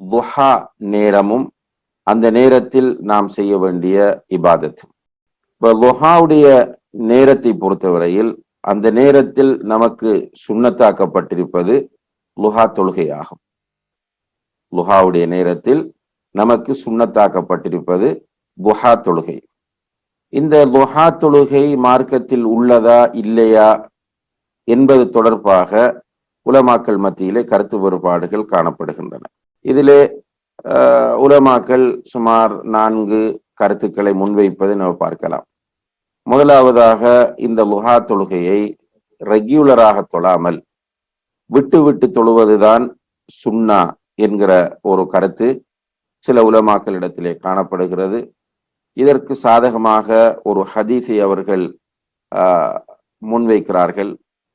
துஹா நேரமும் அந்த நேரத்தில் நாம் செய்ய வேண்டிய இபாதத். இப்போ லுஹாவுடைய நேரத்தை பொறுத்தவரையில் அந்த நேரத்தில் நமக்கு சுண்ணத்தாக்கப்பட்டிருப்பது லுஹா தொழுகையாகும். லுஹாவுடைய நேரத்தில் நமக்கு சுண்ணத்தாக்கப்பட்டிருப்பது துஹா தொழுகை. இந்த துஹா தொழுகை மார்க்கத்தில் உள்ளதா இல்லையா என்பது தொடர்பாக உலமாக்கள் மத்தியிலே கருத்து வேறுபாடுகள் காணப்படுகின்றன. இதிலே உலமாக்கள் சுமார் நான்கு கருத்துக்களை முன்வைப்பதை நம்ம பார்க்கலாம். முதலாவதாக இந்த லுஹா தொழுகையை ரெகுலராக தொழாமல் விட்டு விட்டு தொழுவதுதான் சுண்ணா என்கிற ஒரு கருத்து சில உலமாக்களிடத்திலே காணப்படுகிறது. இதற்கு சாதகமாக ஒரு ஹதீஸை அவர்கள் முன்வைக்கிறார்கள்.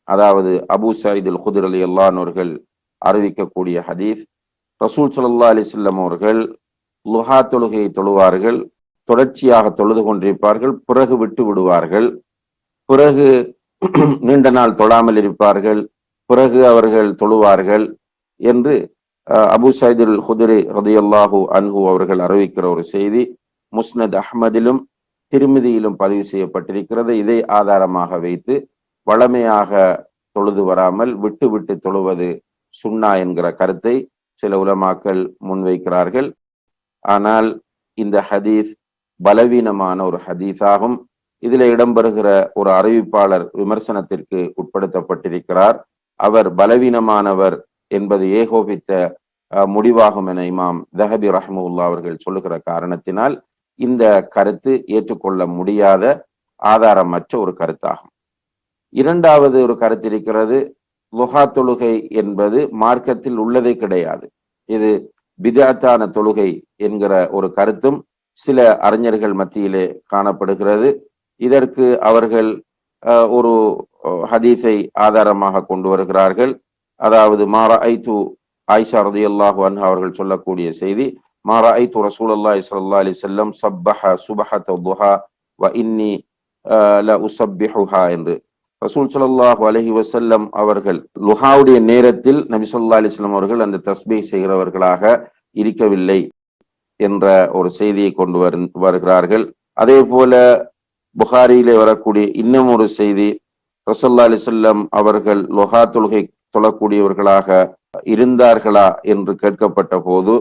அதாவது அபு சயிதுல் குதிர் அலி அல்லானவர்கள் அறிவிக்கக்கூடிய ஹதீஸ் ரசூல் சல்லா செல்லம் அவர்கள் லுஹா தொழுகையை தொழுவார்கள் தொடர்ச்சியாக தொழுது கொண்டிருப்பார்கள் பிறகு விட்டு விடுவார்கள் பிறகு நீண்ட நாள் தொழாமல் இருப்பார்கள் பிறகு அவர்கள் தொழுவார்கள் என்று அபு சைதுல் ஹுதுரி ரதியல்லாஹு அன்ஹு அவர்கள் அறிவிக்கிற ஒரு செய்தி முஸ்னத் அஹ்மதிலும் திருமதியிலும் பதிவு செய்யப்பட்டிருக்கிறது. இதை ஆதாரமாக வைத்து வளமையாக தொழுது வராமல் விட்டு விட்டு தொழுவது சுண்ணா என்கிற கருத்தை சில உலமாக்கள் முன்வைக்கிறார்கள். ஆனால் இந்த ஹதீஸ் பலவீனமான ஒரு ஹதீஸாகும். இதில் இடம்பெறுகிற ஒரு அறிவிப்பாளர் விமர்சனத்திற்கு உட்படுத்தப்பட்டிருக்கிறார். அவர் பலவீனமானவர் என்பது ஏகோபித்த முடிவாகும் என இமாம் தஹபி ரஹமுல்லா அவர்கள் சொல்லுகிற காரணத்தினால் இந்த கருத்து ஏற்றுக்கொள்ள முடியாத ஆதாரமற்ற ஒரு கருத்தாகும். இரண்டாவது ஒரு கருத்து இருக்கிறது லுஹா தொழுகை என்பது மார்க்கத்தில் உள்ளதே கிடையாது. இது பிதாத்தான தொழுகை என்கிற ஒரு கருத்தும் சில அறிஞர்கள் மத்தியிலே காணப்படுகிறது. இதற்கு அவர்கள் ஒரு ஹதீஸை ஆதாரமாக கொண்டு வருகிறார்கள். அதாவது மாரா ஐத்து ஆயிஷா ரதி அல்லாஹு அன்ஹா அவர்கள் சொல்லக்கூடிய செய்தி மாரா ஐத்து ரசூல் அல்லாஹ் சல்லா அலி செல்லம் சப்பஹ சுபஹ துஹா வ இன்னி ல உசப்பிஹுஹா என்று ரசூல் சல்லாஹூ அலஹி வசல்லம் அவர்கள் லுஹாவுடைய நேரத்தில் நபி சொல்லா அலிஸ்லாம் அவர்கள் அந்த தஸ்பை செய்கிறவர்களாக இருக்கவில்லை என்ற ஒரு செய்தியை கொண்டு வரு வருகிறார்கள். அதே போல புகாரியிலே வரக்கூடிய இன்னும் ஒரு செய்தி ரசல்லா அலிசல்லம் அவர்கள் லொஹா தொழுகை தொழக்கூடியவர்களாக இருந்தார்களா என்று கேட்கப்பட்ட போது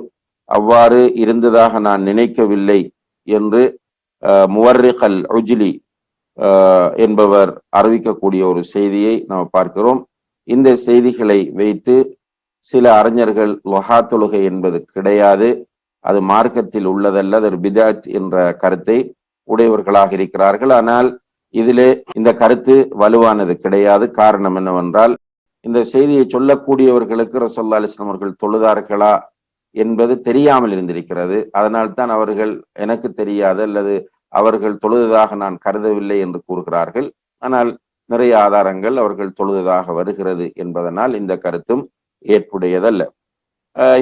அவ்வாறு இருந்ததாக நான் நினைக்கவில்லை என்று முவர்ரிகல் உஜிலி என்பவர் அறிவிக்கக்கூடிய ஒரு செய்தியை நாம் பார்க்கிறோம். இந்த செய்திகளை வைத்து சில அறிஞர்கள் லொஹா தொழுகை என்பது கிடையாது. அது மார்க்கத்தில் உள்ளதல்ல அது பிதாத் என்ற கருத்தை உடையவர்களாக இருக்கிறார்கள். ஆனால் இதிலே இந்த கருத்து வலுவானது கிடையாது. காரணம் என்னவென்றால் இந்த செய்தியை சொல்லக்கூடியவர்களுக்கு ரசோல்லா அலிஸ்லாம் அவர்கள் தொழுதார்களா என்பது தெரியாமல் இருந்திருக்கிறது. அதனால்தான் அவர்கள் எனக்கு தெரியாது அல்லது அவர்கள் தொழுததாக நான் கருதவில்லை என்று கூறுகிறார்கள். ஆனால் நிறைய ஆதாரங்கள் அவர்கள் தொழுததாக வருகிறது என்பதனால் இந்த கருத்தும் ஏற்புடையதல்ல.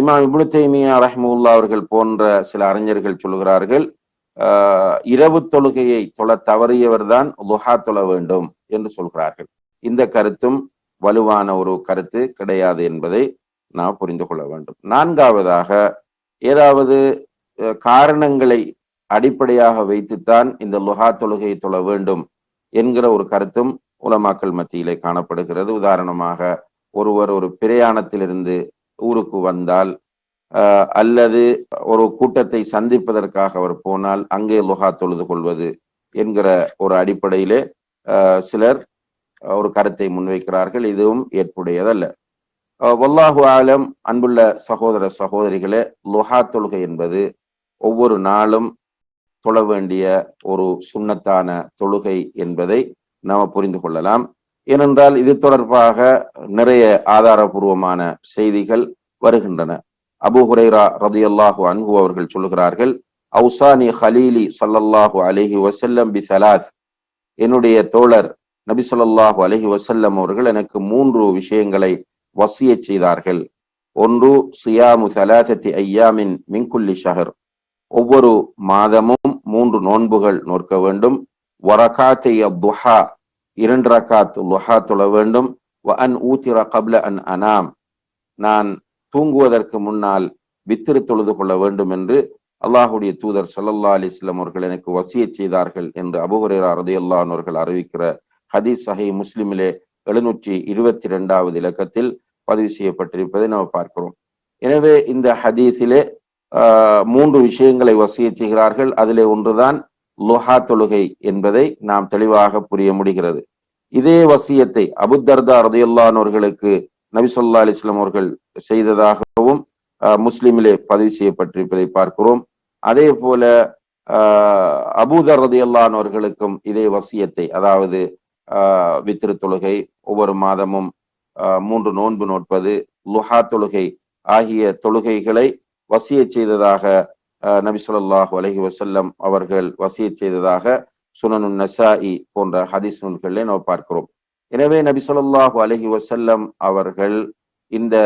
இமாம் இப்னு தைமியா ரஹ்முல்லா அவர்கள் போன்ற சில அறிஞர்கள் சொல்கிறார்கள் இரவு தொழுகையை தொழ தவறியவர் தான் லுஹா தொழ வேண்டும் என்று சொல்கிறார்கள். இந்த கருத்தும் வலுவான ஒரு கருத்து கிடையாது என்பதை நாம் புரிந்து கொள்ள வேண்டும். நான்காவதாக ஏதாவது காரணங்களை அடிப்படையாக வைத்துத்தான் இந்த லுஹா தொழுகையை தொழ வேண்டும் என்கிற ஒரு கருத்தும் உலமாக்கல் மத்தியிலே காணப்படுகிறது. உதாரணமாக ஒருவர் ஒரு பிரயாணத்திலிருந்து ஊருக்கு வந்தால் அல்லது ஒரு கூட்டத்தை சந்திப்பதற்காக அவர் போனால் அங்கே லுஹா தொழுது கொள்வது என்கிற ஒரு அடிப்படையிலே சிலர் ஒரு கருத்தை முன்வைக்கிறார்கள். இதுவும் ஏற்புடையதல்ல. வல்லாஹு ஆலம் அன்புள்ள சகோதர சகோதரிகளே லுஹா தொழுகை என்பது ஒவ்வொரு நாளும் தொழ வேண்டிய ஒரு சுண்ணத்தான தொழுகை என்பதை நாம் புரிந்து கொள்ளலாம். ஏனென்றால் இது தொடர்பாக நிறைய ஆதாரபூர்வமான செய்திகள் வருகின்றன. அபு ஹுரைரா ரதி அல்லாஹு அன்ஹு அவர்கள் சொல்லுகிறார்கள் அவுசானி ஹலீலி சல்லல்லாஹு அலஹி வசல்லம் பி சலாத். என்னுடைய தோழர் நபி சொல்லாஹு அலஹி வசல்லம் அவர்கள் எனக்கு மூன்று விஷயங்களை வசிய செய்தார்கள். ஒன்று சியாமு சலாசத்தி ஐயாமின் மின்குல்லி ஷஹர். ஒவ்வொரு மாதமும் மூன்று நோன்புகள் நோக்க வேண்டும். வரகாத்தை துஹா இரண்டு ரக்காத் லுஹா தொழ வேண்டும். வ அன் ஊத்திர கப்ல அன் அனாம் நான் தூங்குவதற்கு முன்னால் வித்திரு தொழுது கொள்ள வேண்டும் என்று அல்லாஹுடைய தூதர் சல்லல்லா அலிஸ்லாம் அவர்கள் எனக்கு வசிய செய்தார்கள் என்று அபுஹரேரா ரதையல்லான் அவர்கள் அறிவிக்கிற ஹதீஸ் சஹி முஸ்லிமிலே எழுநூற்றி இருபத்தி இரண்டாவது இலக்கத்தில் பதிவு செய்யப்பட்டிருப்பதை நாம் பார்க்கிறோம். எனவே இந்த ஹதீஸிலே மூன்று விஷயங்களை வசிய செய்கிறார்கள். அதிலே ஒன்றுதான் லுஹா தொழுகை என்பதை நாம் தெளிவாக புரிய முடிகிறது. இதே வசியத்தை அபுத்தர்தா ரதையல்லானவர்களுக்கு நபிசல்லா அலிஸ்லாம் அவர்கள் செய்ததாகவும் முஸ்லிமிலே பதிவு செய்யப்பட்டிருப்பதை பார்க்கிறோம். அதே போல அபூதர் ரதையல்லானவர்களுக்கும் இதே வசியத்தை அதாவது வித்திரு தொழுகை ஒவ்வொரு மாதமும் மூன்று நோன்பு நோட்பது லுஹா தொழுகை ஆகிய தொழுகைகளை வசிய செய்ததாக நபி சொல்லாஹு அலஹி வசல்லம் அவர்கள் வசிய செய்ததாக சுனனு நசாஇ போன்ற ஹதீஸ் நூல்களிலே நாம் பார்க்கிறோம். எனவே நபி சொல்லாஹு அலஹி வசல்லம் அவர்கள் இந்த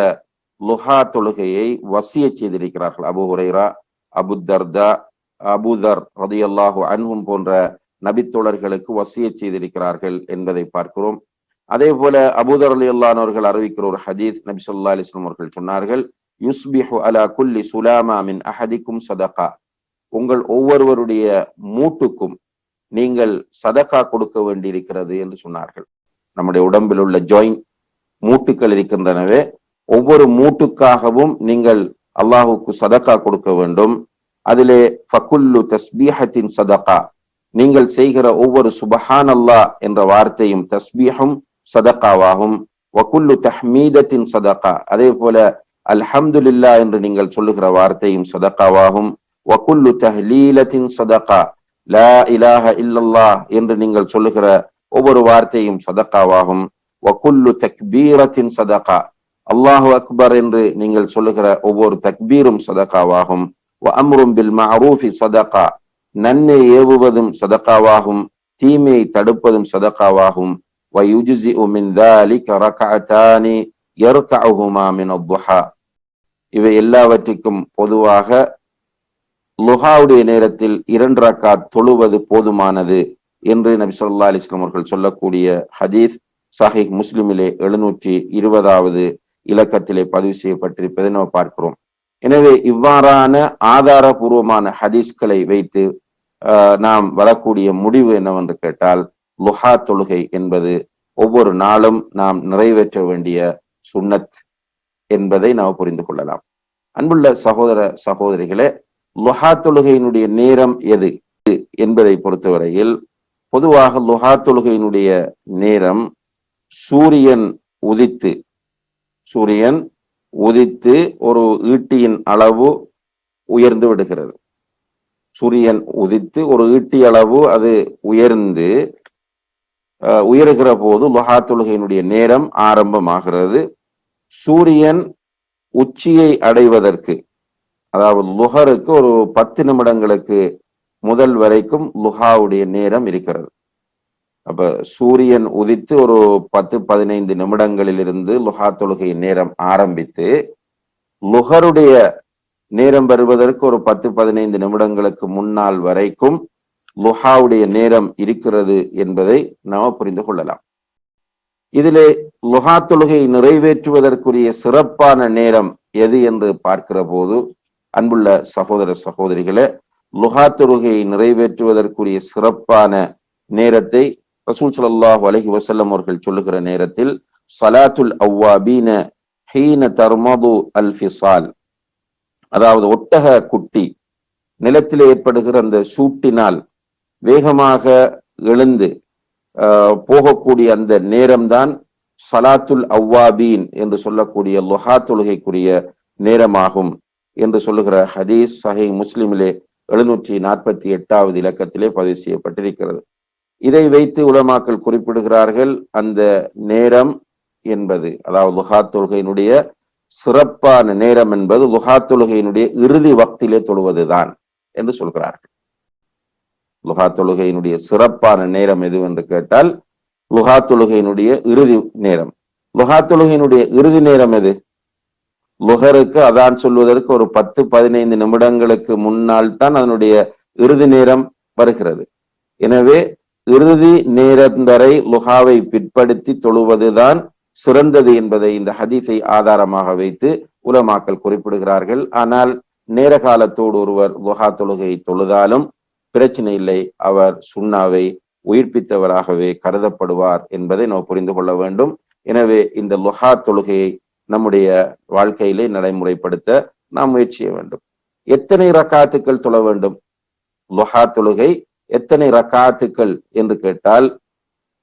லுஹா தொழுகையை வசிய செய்திருக்கிறார்கள். அபு ஹுரைரா அபு தர்தா அபுதர் ரதியல்லாஹு அன்ஹும் போன்ற நபித்தோழர்களுக்கு வசிய செய்திருக்கிறார்கள் என்பதை பார்க்கிறோம். அதே போல அபுதர் அலி அல்லானவர்கள் அறிவிக்கிற ஒரு ஹதீஸ் நபி சொல்லா அலிஸ்லாம் அவர்கள் சொன்னார்கள். யுஸ்பிஹு அலா குல்லி சுலாமா மின் அஹதிக்கும் சதகா. உங்கள் ஒவ்வொருவருடைய மூட்டுக்கும் நீங்கள் சதகா கொடுக்க வேண்டியிருக்கிறது என்று சொன்னார்கள். நம்முடைய உடம்பில் உள்ள ஜாயின் மூட்டுக்கள் இருக்கின்றனவே ஒவ்வொரு மூட்டுக்காகவும் நீங்கள் அல்லாஹுக்கு சதக்கா கொடுக்க வேண்டும். அதிலே ஃபகுல்லு தஸ்பீஹத்தின் சதகா. நீங்கள் செய்கிற ஒவ்வொரு சுபஹான் அல்லா என்ற வார்த்தையும் தஸ்பீஹும் சதக்காவாகும் வகுல்லு தஹ்மீதத்தின் சதகா. அதே போல அல்ஹம்துலில்லா என்று நீங்கள் சொல்லுகிற வார்த்தையும் சதக்காவாகும் வகுல்லு தஹ்லீலத்தின் சதகா லா இலாஹ இல்லல்லா என்று நீங்கள் சொல்லுகிற ஒவ்வொரு வார்த்தையும் சதக்காவாகும் வகுல்லு தக்பீரத்தின் சதகா அல்லாஹு அக்பர் என்று நீங்கள் சொல்லுகிற ஒவ்வொரு தக்பீரும் சதகாவாகும் அம்ரும் பில் மஅரூஃபி சதகா நன்மை ஏவுவதும் சதகாவாகும் தீமையை தடுப்பதும் சதகாவாகும் ويجزئ من ذلك ركعتان يركعهما من الضحى இவை எல்லாவற்றிற்கும் பொதுவாக லுஹாவுடைய நேரத்தில் இரண்டு ரக்காத் தொழுவது போதுமானது என்று நபி சொல்லா அலிஸ்லாம் அவர்கள் சொல்லக்கூடிய ஹதீஸ் சஹிஹ் முஸ்லிமிலே எழுநூற்றி இருபதாவது இலக்கத்திலே பதிவு செய்யப்பட்டிருப்பதை நம்ம பார்க்கிறோம். எனவே இவ்வாறான ஆதாரபூர்வமான ஹதீஸ்களை வைத்து நாம் வரக்கூடிய முடிவு என்னவென்று கேட்டால் லுஹா தொழுகை என்பது ஒவ்வொரு நாளும் நாம் நிறைவேற்ற வேண்டிய சுன்னத் என்பதை நாம் புரிந்து கொள்ளலாம். அன்புள்ள சகோதர சகோதரிகளே லுஹா தொழுகையினுடைய நேரம் எது? என்பதை பொறுத்தவரையில் பொதுவாக லுஹா தொழுகையினுடைய நேரம் சூரியன் உதித்து சூரியன் உதித்து ஒரு ஈட்டியின் அளவு உயர்ந்து விடுகிறது. சூரியன் உதித்து ஒரு ஈட்டி அளவு அது உயர்ந்து உயர்கிற போது லுஹா தொழுகையினுடைய நேரம் ஆரம்பமாகிறது. சூரியன் உச்சியை அடைவதற்கு அதாவது லுஹருக்கு ஒரு பத்து நிமிடங்களுக்கு முதல் வரைக்கும் லுஹாவுடைய நேரம் இருக்கிறது. அப்ப சூரியன் உதித்து ஒரு பத்து பதினைந்து நிமிடங்களில் இருந்து லுஹா தொழுகை நேரம் ஆரம்பித்து லுஹருடைய நேரம் வருவதற்கு ஒரு பத்து பதினைந்து நிமிடங்களுக்கு முன்னால் வரைக்கும் லுஹாவுடைய நேரம் இருக்கிறது என்பதை நாம் புரிந்து கொள்ளலாம். இதிலே லுஹா தொழுகை நிறைவேற்றுவதற்குரிய சிறப்பான நேரம் எது என்று பார்க்கிற போது அன்புள்ள சகோதர சகோதரிகளே லுஹா தொழுகையை நிறைவேற்றுவதற்குரிய சிறப்பான நேரத்தை ரசூல் சல்லாஹூ அலஹி வசல்லம் அவர்கள் சொல்லுகிற நேரத்தில் சலாத்துல் அவ்வாபீன ஹீன தர்மது அல் ஃபிசால் அதாவது ஒட்டக குட்டி நிலத்தில் ஏற்படுகிற அந்த சூட்டினால் வேகமாக எழுந்து போகக்கூடிய அந்த நேரம்தான் சலாத்துல் அவ்வாபீன் என்று சொல்லக்கூடிய லொஹா தொழுகைக்குரிய நேரமாகும் என்று சொல்லுகிற ஹதீஸ் சஹி முஸ்லிமிலே எழுநூற்றி நாற்பத்தி எட்டாவது இலக்கத்திலே பதிவு செய்யப்பட்டிருக்கிறது. இதை வைத்து உலமாக்கள் குறிப்பிடுகிறார்கள் அந்த நேரம் என்பது அதாவது லுஹா தொழுகையினுடைய சிறப்பான நேரம் என்பது லுஹா தொழுகையினுடைய இறுதி வக்திலே தொழுவதுதான் என்று சொல்கிறார்கள். லுகா தொழுகையினுடைய சிறப்பான நேரம் எது என்று கேட்டால் லுகா தொழுகையினுடைய இறுதி நேரம். லுகா தொழுகையினுடைய இறுதி நேரம் எது? லுகருக்கு அதான் சொல்வதற்கு ஒரு பத்து பதினைந்து நிமிடங்களுக்கு முன்னால் தான் அதனுடைய இறுதி நேரம் வருகிறது. எனவே இறுதி நேரம் வரை லுகாவை பிற்படுத்தி தொழுவதுதான் சிறந்தது என்பதை இந்த ஹதீஸை ஆதாரமாக வைத்து உலமாக்கள் குறிப்பிடுகிறார்கள். ஆனால் நேரகாலத்தோடு ஒருவர் லுகா தொழுகையை தொழுதாலும் பிரச்சனை இல்லை அவர் சுண்ணாவை உயிர்ப்பித்தவராகவே கருதப்படுவார் என்பதை நாம் புரிந்து கொள்ள வேண்டும். எனவே இந்த லுஹா தொழுகையை நம்முடைய வாழ்க்கையிலே நடைமுறைப்படுத்த நாம் முயற்சிய வேண்டும். எத்தனை ரக்காத்துக்கள் தொழ வேண்டும்? லுஹா தொழுகை எத்தனை ரக்காத்துக்கள் என்று கேட்டால்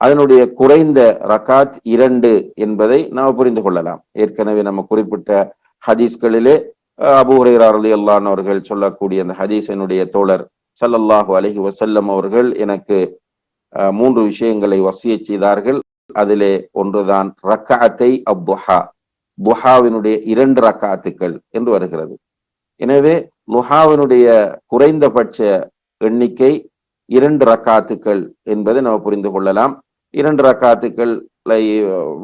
அதனுடைய குறைந்த ரக்காத் இரண்டு என்பதை நாம் புரிந்து கொள்ளலாம். ஏற்கனவே நம்ம குறிப்பிட்ட ஹதீஸ்களிலே அபு ஹுரைரார் அலி அவர்கள் சொல்லக்கூடிய அந்த ஹதீஸனுடைய தோழர் சல்லல்லாஹு அலஹி வசல்லம் அவர்கள் எனக்கு மூன்று விஷயங்களை வசிய செய்தார்கள். அதிலே ஒன்றுதான் ரக்காத்தை அப்துஹா புஹாவினுடைய இரண்டு ரக்காத்துக்கள் என்று வருகிறது. எனவே லுஹாவினுடைய குறைந்தபட்ச எண்ணிக்கை இரண்டு ரக்காத்துக்கள் என்பதை நாம் புரிந்து கொள்ளலாம். இரண்டு ரக்காத்துக்களை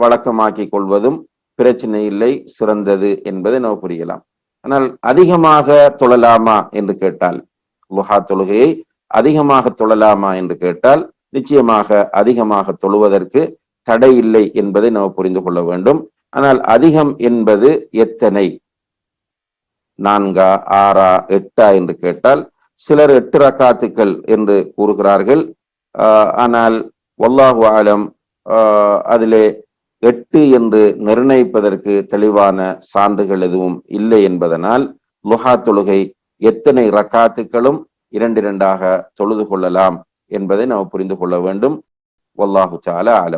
வழக்கமாக்கி கொள்வதும் பிரச்சனை இல்லை சிறந்தது என்பதை நாம் புரியலாம். ஆனால் அதிகமாக தொழலாமா என்று கேட்டால் லுஹா தொழுகையை அதிகமாக தொழலாமா என்று கேட்டால் நிச்சயமாக அதிகமாக தொழுவதற்கு தடை இல்லை என்பதை நாம் புரிந்து கொள்ள வேண்டும். ஆனால் அதிகம் என்பது எத்தனை? நான்கா ஆறா எட்டா என்று கேட்டால் சிலர் எட்டு ரக்காத்துக்கள் என்று கூறுகிறார்கள். ஆனால் வல்லாஹு ஆலம் அதிலே எட்டு என்று நிர்ணயிப்பதற்கு தெளிவான சான்றுகள் எதுவும் இல்லை என்பதனால் லுஹா தொழுகை எத்தனை ரக்காத்துக்களும் இரண்டு இரண்டாக தொழுது கொள்ளலாம் என்பதை நாம் புரிந்து கொள்ள வேண்டும். வல்லாஹு சால ஆலம்.